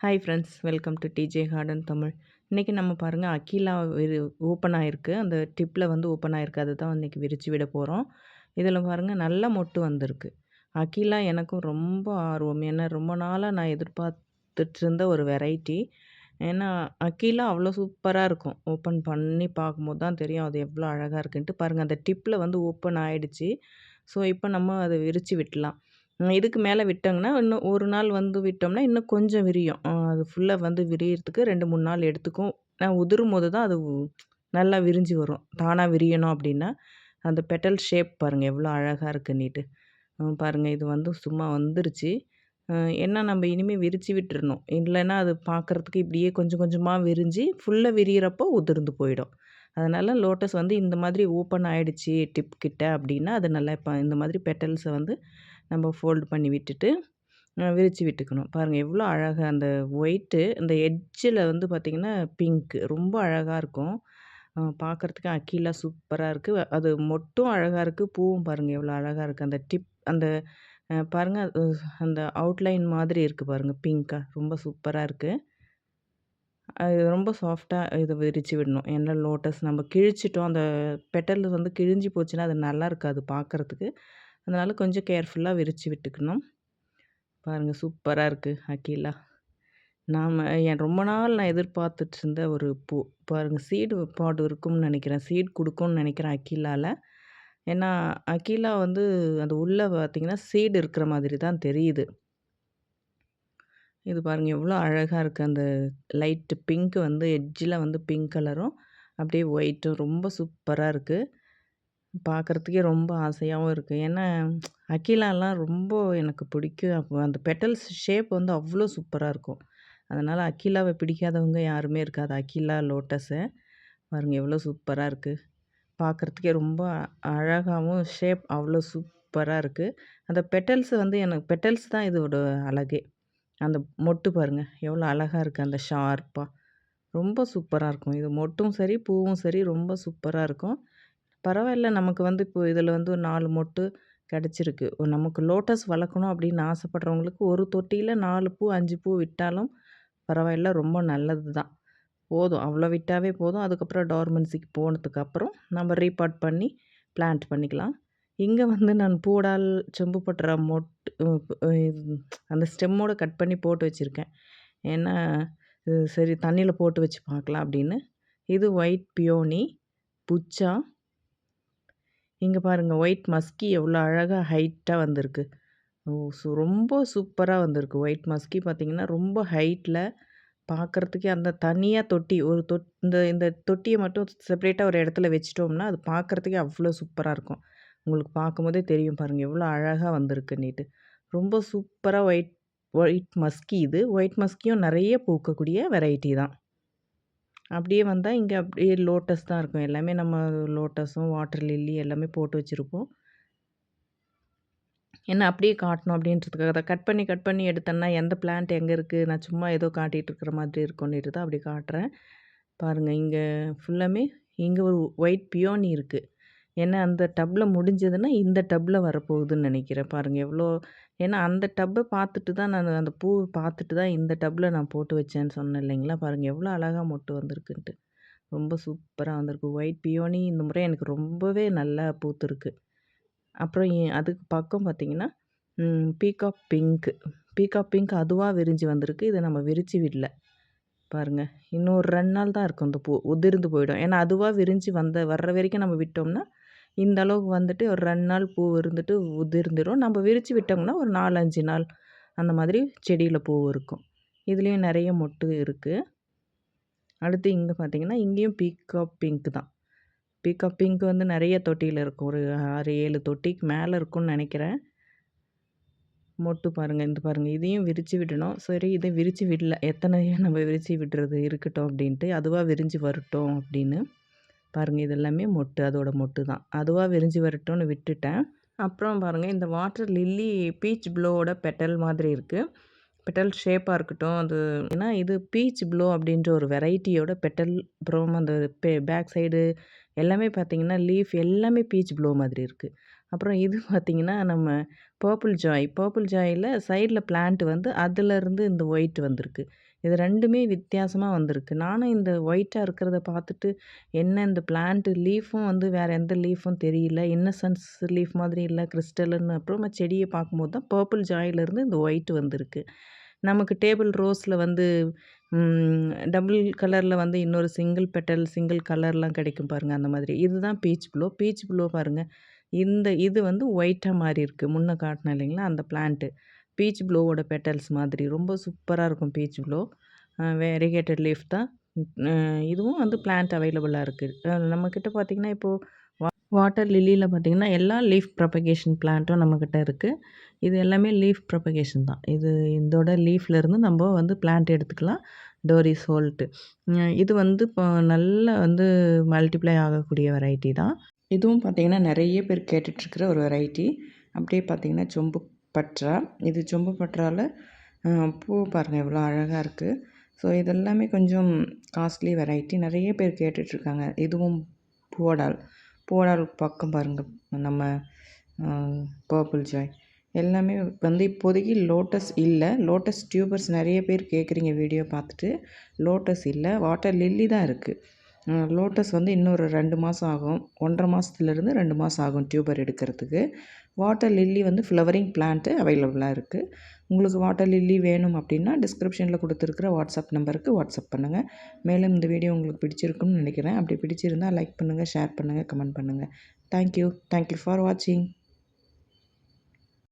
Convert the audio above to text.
Hi friends welcome to DJ garden Tamil இன்றைக்கி நம்ம பாருங்கள் அக்கீலா விரு ஓப்பன் ஆகிருக்கு அந்த டிப்பில் வந்து ஓப்பன் ஆகிருக்கு அதை தான் இன்றைக்கி விரித்து விட போகிறோம் இதில் பாருங்கள் நல்ல மொட்டு வந்திருக்கு. அக்கீலா எனக்கும் ரொம்ப ஆர்வம். ஏன்னா ரொம்ப நாளாக நான் எதிர்பார்த்துட்டு இருந்த ஒரு வெரைட்டி ஏன்னா அக்கீலா அவ்வளோ சூப்பராக இருக்கும். ஓப்பன் பண்ணி பார்க்கும்போது தான் தெரியும் அது எவ்வளோ அழகாக இருக்குன்ட்டு. பாருங்கள் அந்த டிப்பில் வந்து ஓப்பன் ஆகிடுச்சு ஸோ இப்போ நம்ம அதை விரித்து விட்டலாம். இதுக்கு மேலே விட்டோங்கன்னா இன்னும் ஒரு நாள் வந்து விட்டோம்னா இன்னும் கொஞ்சம் விரியும். அது ஃபுல்லாக வந்து விரியறதுக்கு ரெண்டு மூணு நாள் எடுத்துக்கும். நான் உதிரும் போது தான் அது நல்லா விரிஞ்சு வரும். தானாக விரியணும் அப்படின்னா அந்த பெட்டல் ஷேப் பாருங்கள் எவ்வளோ அழகாக இருக்குன்னிட்டு பாருங்கள் இது வந்து சும்மா வந்துருச்சு. என்ன நம்ம இனிமேல் விரித்து விட்டுறணும். இல்லைன்னா அது பார்க்குறதுக்கு இப்படியே கொஞ்சம் கொஞ்சமாக விரிஞ்சு ஃபுல்லாக விரிகிறப்போ உதிர்ந்து போயிடும். அதனால் லோட்டஸ் வந்து இந்த மாதிரி ஓப்பன் ஆகிடுச்சி டிப் கிட்ட அப்படின்னா அது நல்லா இப்போ இந்த மாதிரி பெட்டல்ஸை வந்து நம்ம ஃபோல்டு பண்ணி விட்டுட்டு விரித்து விட்டுக்கணும். பாருங்கள் எவ்வளோ அழகாக அந்த ஒயிட்டு அந்த எட்ஜில் வந்து பார்த்திங்கன்னா பிங்க்கு ரொம்ப அழகாக இருக்கும். பார்க்குறதுக்கு அக்கீலாக சூப்பராக இருக்குது அது மொட்டும் அழகாக இருக்குது பூவும் பாருங்கள் எவ்வளோ அழகாக இருக்குது அந்த டிப் அந்த பாருங்கள் அந்த அவுட்லைன் மாதிரி இருக்குது பாருங்கள் பிங்க்காக ரொம்ப சூப்பராக இருக்குது அது ரொம்ப சாஃப்டாக இதை விரித்து விடணும். ஏன்னா லோட்டஸ் நம்ம கிழிச்சிட்டோம். அந்த பெட்டல் வந்து கிழிஞ்சி போச்சுன்னா அது நல்லா இருக்காது பார்க்குறதுக்கு அதனால் கொஞ்சம் கேர்ஃபுல்லாக விரித்து விட்டுக்கணும். பாருங்கள் சூப்பராக இருக்குது அக்கீலா நாம் என் ரொம்ப நாள் நான் எதிர்பார்த்துட்டு இருந்த ஒரு பூ பாருங்கள் சீடு பாடு இருக்கும்னு நினைக்கிறேன். சீட் கொடுக்கும்னு நினைக்கிறேன் அக்கீலாவில் ஏன்னா அக்கீலா வந்து அது உள்ளே பார்த்திங்கன்னா சீடு இருக்கிற மாதிரி தான் தெரியுது. இது பாருங்கள் எவ்வளோ அழகாக இருக்குது அந்த லைட்டு பிங்க் வந்து எட்ஜில் வந்து பிங்க் கலரும் அப்படியே ஒயிட்டும் ரொம்ப சூப்பராக இருக்குது பார்க்குறதுக்கே ரொம்ப ஆசையாகவும் இருக்குது ஏன்னா அகிலாலாம் ரொம்ப எனக்கு பிடிக்கும். அப்போ அந்த பெட்டல்ஸ் ஷேப் வந்து அவ்வளோ சூப்பராக இருக்கும். அதனால் அகிலாவை பிடிக்காதவங்க யாருமே இருக்காது. அகிலா லோட்டஸை. பாருங்கள் எவ்வளோ சூப்பராக இருக்குது பார்க்குறதுக்கே ரொம்ப அழகாகவும் ஷேப் அவ்வளோ சூப்பராக இருக்குது அந்த பெட்டல்ஸ் வந்து எனக்கு பெட்டல்ஸ் தான் இதோட அழகே. அந்த மொட்டு பாருங்கள் எவ்வளோ அழகாக இருக்குது அந்த ஷார்ப்பாக ரொம்ப சூப்பராக இருக்கும். இது மொட்டும் சரி பூவும் சரி ரொம்ப சூப்பராக இருக்கும். பரவாயில்ல. நமக்கு வந்து இப்போ இதில் வந்து ஒரு நாலு மொட்டு கிடச்சிருக்கு. நமக்கு லோட்டஸ் வளர்க்கணும் அப்படின்னு ஆசைப்பட்றவங்களுக்கு ஒரு தொட்டியில் நாலு பூ அஞ்சு பூ விட்டாலும் பரவாயில்ல ரொம்ப நல்லது தான். போதும். அவ்வளோ விட்டாவே போதும். அதுக்கப்புறம் டார்மன்சிக்கு போனதுக்கப்புறம் நம்ம ரீபாட் பண்ணி பிளான்ட் பண்ணிக்கலாம். இங்கே வந்து நான் பூடால் செம்பு பட்டுற மொட்டு அந்த ஸ்டெம்மோடு கட் பண்ணி போட்டு வச்சுருக்கேன். ஏன்னா சரி தண்ணியில் போட்டு வச்சு பார்க்கலாம் அப்படின்னு இது ஒயிட் பியோனி புச்சா இங்கே பாருங்கள் ஒயிட் மஸ்கி எவ்வளோ அழகாக ஹைட்டாக வந்திருக்கு. ரொம்ப சூப்பராக வந்திருக்கு. ஒயிட் மஸ்கி பார்த்திங்கன்னா ரொம்ப ஹைட்டில் பார்க்குறதுக்கே அந்த தனியாக தொட்டி ஒரு தொட் இந்த இந்த தொட்டியை மட்டும் செப்பரேட்டாக ஒரு இடத்துல வச்சிட்டோம்னா அது பார்க்குறதுக்கே அவ்வளோ சூப்பராக இருக்கும். உங்களுக்கு பார்க்கும்போதே தெரியும் பாருங்கள் எவ்வளோ அழகாக வந்திருக்குன்னிட்டு. ரொம்ப சூப்பராக ஒயிட் ஒயிட் மஸ்கி இது. ஒயிட் மஸ்கியும் நிறைய பூக்கக்கூடிய வெரைட்டி தான். அப்படியே வந்தால் இங்கே அப்படியே லோட்டஸ் தான் இருக்கும். எல்லாமே நம்ம லோட்டஸும் வாட்டர் லில்லி எல்லாமே போட்டு வச்சுருப்போம். என்ன அப்படியே காட்டணும் அப்படின்றதுக்காக தான். கட் பண்ணி கட் பண்ணி எடுத்தேன்னா எந்த பிளான்ட் எங்கே இருக்குது நான் சும்மா ஏதோ காட்டிகிட்டு இருக்கிற மாதிரி இருக்கும்னுட்டு தான் அப்படி காட்டுறேன். பாருங்கள் இங்கே ஃபுல்லாமே இங்கே ஒரு ஒயிட் பியோனி இருக்குது ஏன்னா அந்த டப்பில் முடிஞ்சதுன்னா இந்த டப்பில் வரப்போகுதுன்னு நினைக்கிறேன். பாருங்கள் எவ்வளோ ஏன்னா அந்த டப்பை பார்த்துட்டு தான் நான் அந்த பூ பார்த்துட்டு தான் இந்த டப்பில் நான் போட்டு வச்சேன்னு சொன்னேன் இல்லைங்களா? பாருங்கள் எவ்வளோ அழகாக மொட்டு வந்திருக்குன்ட்டு. ரொம்ப சூப்பராக வந்திருக்கு. ஒயிட் பியோனி இந்த முறை எனக்கு ரொம்பவே நல்லா பூத்துருக்கு. அப்புறம் அதுக்கு பக்கம் பார்த்திங்கன்னா பீகாக் பிங்க்கு பீகாக் பிங்க் அதுவாக விரிஞ்சு வந்திருக்கு. இதை நம்ம விரித்து விடல. பாருங்கள் இன்னும் ஒரு ரெண்டு நாள் தான் இருக்கும் இந்த பூ உதிர்ந்து போயிடும். ஏன்னா அதுவாக விரிஞ்சு வந்த வர்ற வரைக்கும் நம்ம விட்டோம்னா இந்த அளவுக்கு வந்துட்டு ஒரு ரெண்டு நாள் பூ இருந்துட்டு உதிர்ந்துடும் நம்ம விரித்து விட்டோம்னா ஒரு நாலு அஞ்சு நாள் அந்த மாதிரி செடியில் பூ இருக்கும். இதுலேயும் நிறைய மொட்டு இருக்குது அடுத்து இங்கே பார்த்திங்கன்னா இங்கேயும் பீக்காக் பிங்க் தான். பீக்காக் பிங்க் வந்து நிறைய தொட்டியில் இருக்கும். ஒரு ஆறு ஏழு தொட்டிக்கு மேலே இருக்கும்னு நினைக்கிறேன். மொட்டு பாருங்கள் இந்த பாருங்கள் இதையும் விரித்து விடணும். சரி இதை விரித்து விடல. எத்தனை நம்ம விரித்து விடுறது இருக்கட்டும் அப்படின்ட்டு அதுவாக விரிஞ்சு வரட்டும் அப்படின்னு. பாருங்கள் இதெல்லாமே மொட்டு அதோட மொட்டு தான். அதுவாக விரிஞ்சு வரட்டும்னு விட்டுட்டேன். அப்புறம் பாருங்கள் இந்த வாட்டர் லில்லி பீச் ப்ளோவோட பெட்டல் மாதிரி இருக்குது பெட்டல் ஷேப்பாக இருக்கட்டும் அது ஏன்னா இது பீச் ப்ளோ அப்படின்ற ஒரு வெரைட்டியோட பெட்டல் அப்புறம் அந்த பே பேக் சைடு எல்லாமே பார்த்திங்கன்னா லீஃப் எல்லாமே பீச் ப்ளோ மாதிரி இருக்குது அப்புறம் இது பார்த்திங்கன்னா நம்ம பர்பிள் ஜாய் பர்பிள் ஜாயில் சைடில் பிளான்ட் வந்து அதுலேருந்து இந்த ஒயிட் வந்திருக்கு. இது ரெண்டுமே வித்தியாசமாக வந்திருக்கு. நானும் இந்த ஒயிட்டாக இருக்கிறத பார்த்துட்டு என்ன இந்த பிளான்ட்டு லீஃபும் வந்து வேறு எந்த லீஃபும் தெரியல இன்னசென்ஸ் லீஃப் மாதிரி இல்லை கிறிஸ்டலுன்னு அப்புறமா செடியை பார்க்கும்போது தான் பர்பிள் ஜாயிலேருந்து இந்த ஒயிட் வந்திருக்கு. நமக்கு டேபிள் ரோஸில் வந்து டபுள் கலரில் வந்து இன்னொரு சிங்கிள் பெட்டல் சிங்கிள் கலர்லாம் கிடைக்கும் பாருங்கள் அந்த மாதிரி. இதுதான் பீச் ப்ளூ பீச் ப்ளூ பாருங்கள் இந்த இது வந்து ஒயிட்டாக மாறி இருக்குது முன்னே காட்டினேன் இல்லைங்களா அந்த பிளான்ட்டு பீச் ப்ளூவோட பெட்டல்ஸ் மாதிரி. ரொம்ப சூப்பராக இருக்கும் பீச் ப்ளூ வெரிகேட்டட் லீஃப் தான். இதுவும் வந்து பிளான்ட் அவைலபிளாக இருக்குது நம்மக்கிட்ட பார்த்திங்கன்னா இப்போது வா வாட்டர் லில்லியில் பார்த்திங்கன்னா எல்லா லீஃப் ப்ரொபகேஷன் பிளான்ட்டும் நம்மக்கிட்ட இருக்குது இது எல்லாமே லீஃப் ப்ரொபகேஷன் தான். இது இதோட லீஃப்லேருந்து நம்ம வந்து பிளான்ட் எடுத்துக்கலாம். டோரி சோல்ட்டு இது வந்து இப்போ நல்ல வந்து மல்டிப்ளை ஆகக்கூடிய வெரைட்டி தான். இதுவும் பார்த்திங்கன்னா நிறைய பேர் கேட்டுட்ருக்கிற ஒரு வெரைட்டி அப்படியே பார்த்திங்கன்னா சொம்பு பற்றா. இது சொம்பு பற்றாவில் பூ பாருங்கள் எவ்வளோ அழகாக இருக்குது ஸோ இதெல்லாமே கொஞ்சம் காஸ்ட்லி வெரைட்டி நிறைய பேர் கேட்டுட்ருக்காங்க. இதுவும் பூவடால். பூவடால் பக்கம் பாருங்கள் நம்ம பர்பிள் ஜாய். எல்லாமே வந்து இப்போதைக்கு லோட்டஸ் இல்லை. லோட்டஸ் டியூபர்ஸ் நிறைய பேர் கேட்குறீங்க வீடியோ பார்த்துட்டு. லோட்டஸ் இல்லை. வாட்டர் லில்லி தான் இருக்குது லோட்டஸ் வந்து இன்னொரு ரெண்டு மாதம் ஆகும். ஒன்றரை மாதத்துலேருந்து ரெண்டு மாதம் ஆகும் டியூபர் எடுக்கிறதுக்கு. வாட்டர் லில்லி வந்து ஃப்ளவரிங் பிளான்ட்டு அவைலபிளாக இருக்குது உங்களுக்கு வாட்டர் லில்லி வேணும் அப்படின்னா டிஸ்கிரிப்ஷனில் கொடுத்துருக்குற வாட்ஸ்அப் நம்பருக்கு வாட்ஸ்அப் பண்ணுங்கள் மேலும் இந்த வீடியோ உங்களுக்கு பிடிச்சிருக்குன்னு நினைக்கிறேன். அப்படி பிடிச்சிருந்தால் லைக் பண்ணுங்கள் ஷேர் பண்ணுங்கள் கமெண்ட் பண்ணுங்கள் தேங்க்யூ தேங்க்யூ ஃபார் வாட்சிங்